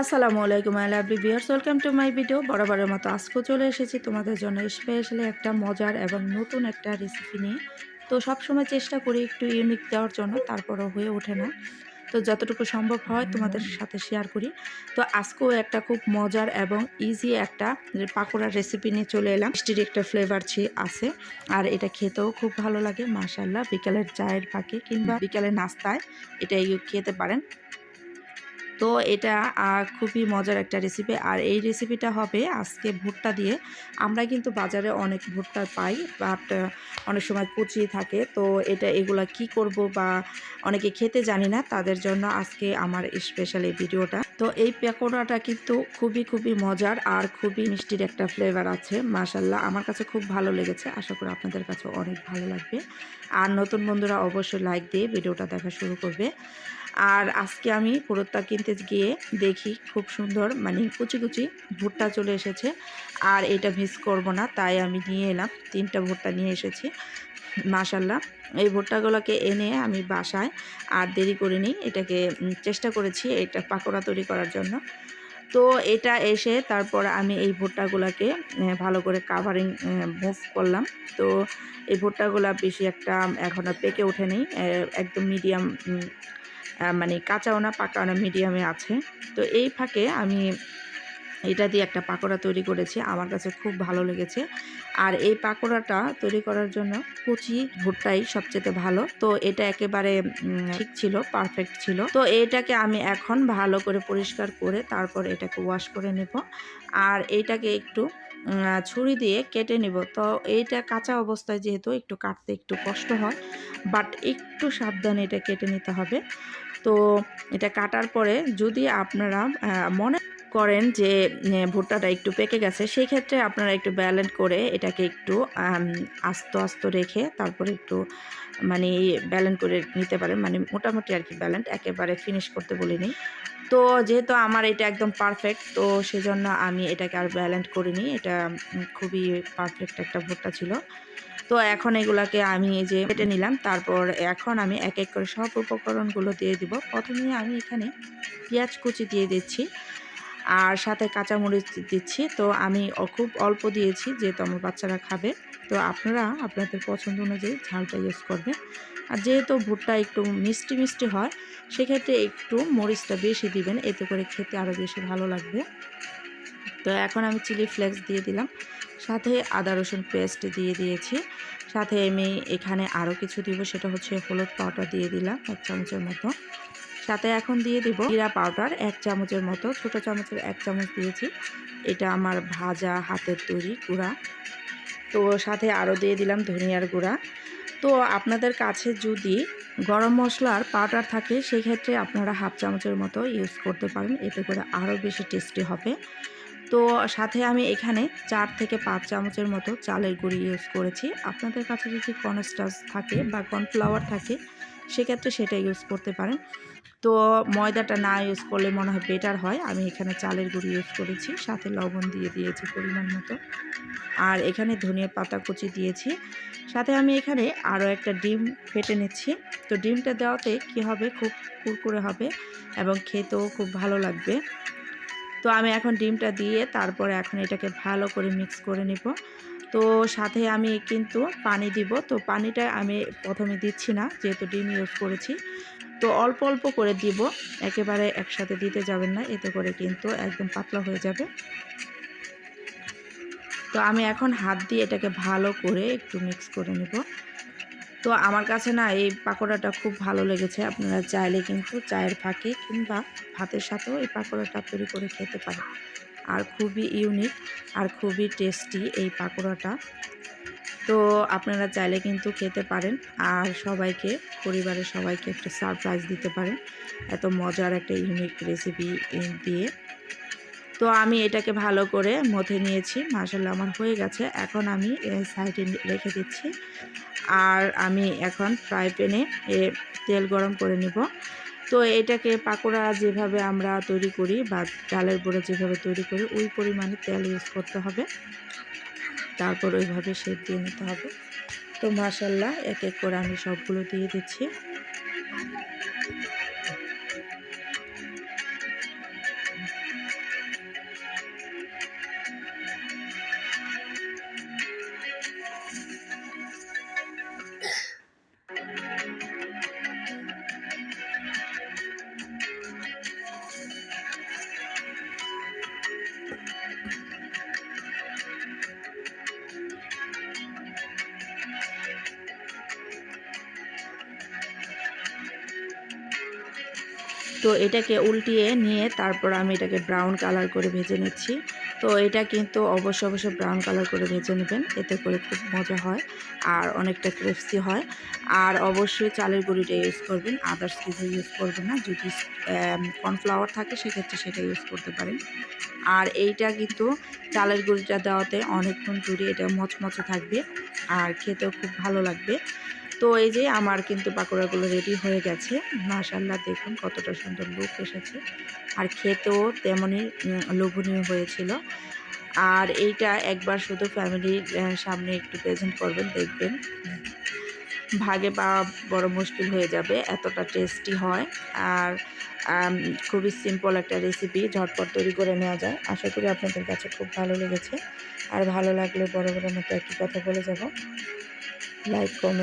আসসালামু আলাইকুম I lovely viewers welcome to my video বরাবরের মতো আজকেও চলে এসেছি তোমাদের জন্য স্পেশালি একটা মজার এবং নতুন একটা রেসিপি নিয়ে। তো সব সময় চেষ্টা করি একটু ইউনিক দেওয়ার জন্য, তারপরও হয়ে ওঠে না। তো যতটুকু সম্ভব হয় তোমাদের সাথে শেয়ার করি। তো আজকেও একটা খুব মজার এবং ইজি একটা পাকোড়ার রেসিপি নিয়ে চলে এলাম। মিষ্টির একটা ফ্লেভার ছি আছে, আর এটা খেতেও খুব ভালো লাগে মাশাল্লাহ বিকালের চায়ের ফাঁকে কিংবা বিকালের নাস্তায় এটা খেতে পারেন। তো এটা খুবই মজার একটা রেসিপি আর এই রেসিপিটা হবে আজকে ভুট্টা দিয়ে। আমরা কিন্তু বাজারে অনেক ভুট্টা পাই বাট অনেক সময় কুচিয়ে থাকে। তো এটা, এগুলা কি করব বা অনেকে খেতে জানি না, তাদের জন্য আজকে আমার স্পেশাল এই ভিডিওটা তো এই পেকোড়াটা কিন্তু খুবই খুবই মজার আর খুবই মিষ্টির একটা ফ্লেভার আছে। মাসাল্লাহ আমার কাছে খুব ভালো লেগেছে। আশা করি আপনাদের কাছে অনেক ভালো লাগবে। আর নতুন বন্ধুরা অবশ্যই লাইক দিয়ে ভিডিওটা দেখা শুরু করবে। আর আজকে আমি পুরোটা কিনতে গিয়ে দেখি খুব সুন্দর মানে কুচি কুচি ভুট্টা চলে এসেছে। আর এটা মিস করব না, তাই আমি নিয়ে এলাম, তিনটা ভুট্টা নিয়ে এসেছি। মাশাল্লাহ এই ভুট্টাগুলোকে এনে আমি বাসায় আর দেরি করিনি, এটাকে চেষ্টা করেছি এটা পাকোড়া তৈরি করার জন্য। তো এটা এসে তারপর আমি এই ভুট্টাগুলোকে ভালো করে কাভারিং মুভ করলাম। তো এই ভুট্টাগুলো বেশি একটা এখনও পেকে ওঠেনি একদম মিডিয়াম মানে কাঁচাও না পাকাও না মিডিয়ামে আছে। তো এই ফাঁকে আমি এটা দিয়ে একটা পাকোড়া তৈরি করেছি। আমার কাছে খুব ভালো লেগেছে। আর এই পাকোড়াটা তৈরি করার জন্য কুচি, ভুট্টাই সবচেয়ে ভালো। তো এটা একেবারে ঠিক ছিল পারফেক্ট ছিল। তো এটাকে আমি এখন ভালো করে পরিষ্কার করে তারপর এটাকে ওয়াশ করে নেব। আর এটাকে একটু ছুরি দিয়ে কেটে নিব। তো এইটা কাঁচা অবস্থায় যেহেতু একটু কাটতে একটু কষ্ট হয় বাট একটু সাবধানে এটা কেটে নিতে হবে। তো এটা কাটার পরে যদি আপনারা মনে করেন যে ভুট্টাটা একটু পেকে গেছে, সেই ক্ষেত্রে আপনারা একটু ব্যালেন্স করে এটাকে একটু আস্ত আস্ত রেখে তারপরে একটু মানে ব্যালেন্স করে নিতে পারেন। মানে মোটামুটি আর কি ব্যালেন্স একেবারে ফিনিশ করতে বলিনি। তো যেহেতু আমার এটা একদম পারফেক্ট তো সেজন্য আমি এটাকে আর ব্যালেন্স করিনি। এটা খুবই পারফেক্ট একটা ভুট্টা ছিল। তো এখন এগুলাকে আমি এই যে কেটে নিলাম, তারপর এখন আমি এক এক করে সব উপকরণগুলো দিয়ে দিব। প্রথমে আমি এখানে পেঁয়াজ কুচি দিয়ে দিচ্ছি। আর সাথে কাঁচামরিচ দিচ্ছি। তো আমি খুব অল্প দিয়েছি, যেহেতু আমার বাচ্চারা খাবে। তো আপনারা আপনাদের পছন্দ অনুযায়ী ঝালটা ইউজ করবেন। আর যেহেতু ভুট্টা একটু মিষ্টি মিষ্টি হয়, সেক্ষেত্রে একটু মরিচটা বেশি দিবেন। এতে করে খেতে আরও বেশি ভালো লাগবে। তো এখন আমি চিলি ফ্লেক্স দিয়ে দিলাম। সাথে আদা রসুন পেস্ট দিয়ে দিয়েছি। সাথে আমি এখানে আরও কিছু দিব, সেটা হচ্ছে হলুদ পাউডার দিয়ে দিলাম, এক চামচের মতো। সাথে এখন দিয়ে দিব জিরা পাউডার, এক চামচের মতো, ছোট চামচের এক চামচ দিয়েছি। এটা আমার ভাজা হাতের তৈরি গুঁড়া। তো সাথে আরও দিয়ে দিলাম ধনিয়ার গুঁড়া। তো আপনাদের কাছে যদি গরম মশলার পাউডার থাকে, সেক্ষেত্রে আপনারা হাফ চামচের মতো ইউজ করতে পারেন। এতে করে আরও বেশি টেস্টি হবে। তো সাথে আমি এখানে চার থেকে পাঁচ চামচের মতো চালের গুঁড়ি ইউজ করেছি। আপনাদের কাছে যদি কনস্টার্চ থাকে বা কর্নফ্লাওয়ার থাকে, সেক্ষেত্রে সেটা ইউজ করতে পারেন। তো ময়দাটা না ইউজ করলে মনে হয় বেটার হয়। আমি এখানে চালের গুঁড়ি ইউজ করেছি, সাথে লবণ দিয়ে দিয়েছি পরিমাণ মতো। আর এখানে ধনিয়া পাতা কুচি দিয়েছি। সাথে আমি এখানে আরও একটা ডিম ফেটে নিচ্ছি। তো ডিমটা দেওয়াতে কি হবে? খুব কুরকুরে হবে এবং খেতেও খুব ভালো লাগবে। তো আমি এখন ডিমটা দিয়ে তারপরে এখন এটাকে ভালো করে মিক্স করে নিব। তো সাথে আমি কিন্তু পানি দিব। তো পানিটা আমি প্রথমে দিচ্ছি না, যেহেতু ডিম ইউজ করেছি। তো অল্প অল্প করে দিব। একেবারে একসাথে দিতে যাবেন না, এতে করে কিন্তু একদম পাতলা হয়ে যাবে। তো আমি এখন হাত দিয়ে এটাকে ভালো করে একটু মিক্স করে নেব। তো আমার কাছে না এই পাকোড়াটা খুব ভালো লেগেছে। আপনারা চাইলে কিন্তু চায়ের ফাঁকে কিংবা ভাতের সাথেও এই পাকোড়াটা তৈরি করে খেতে পারেন। আর খুবই ইউনিক আর খুবই টেস্টি এই পাকোড়াটা। তো আপনারা চাইলে কিন্তু খেতে পারেন আর সবাইকে, পরিবারের সবাইকে একটা সারপ্রাইজ দিতে পারেন। এত মজার একটা ইউনিক রেসিপি দিয়ে। তো আমি এটাকে ভালো করে মথে নিয়েছি। মাসাল্লাহ আমার হয়ে গেছে। এখন আমি সাইডে রেখে দিচ্ছি। আর আমি এখন ফ্রাই প্যানে তেল গরম করে নিব। তো এটাকে পাকোড়া যেভাবে আমরা তৈরি করি বা ডালের বড়া যেভাবে তৈরি করি, ওই পরিমাণে তেল ইউজ করতে হবে। তারপর ওইভাবে শেপ দিয়ে নিতে হবে। তো মাসাল্লাহ এক এক করে আমি সবগুলো দিয়ে দিচ্ছি। তো এটাকে উল্টিয়ে নিয়ে তারপর আমি এটাকে ব্রাউন কালার করে ভেজে নিচ্ছি। তো এটা কিন্তু অবশ্যই অবশ্যই ব্রাউন কালার করে ভেজে নেবেন, এতে করে খুব মজা হয় আর অনেকটা ক্রিপসি হয়। আর অবশ্যই চালের গুঁড়িটা ইউজ করবেন আদার্স কিছু ইউজ করবেন না, যদি কর্নফ্লাওয়ার থাকে সেক্ষেত্রে সেটা ইউজ করতে পারেন। আর এইটা কিন্তু চালের গুঁড়িটা দেওয়াতে অনেকক্ষণ জুড়ে এটা মচমচে থাকবে আর খেতেও খুব ভালো লাগবে। তো এই যে আমার কিন্তু পাকোড়াগুলো রেডি হয়ে গেছে। মাশাল্লাহ দেখুন কতটা সুন্দর লুক এসেছে। আর খেতেও তেমনই লোভনীয় হয়েছিল। আর এইটা একবার শুধু ফ্যামিলির সামনে একটু প্রেজেন্ট করবেন, দেখবেন। ভাগে পাওয়া বড় মুশকিল হয়ে যাবে, এতটা টেস্টি হয়। আর খুবই সিম্পল একটা রেসিপি ঝটপট তৈরি করে নেওয়া যায়। আশা করি আপনাদের কাছে খুব ভালো লেগেছে। আর ভালো লাগলে বড় বড় মতো একই কথা বলে যাব। Like comment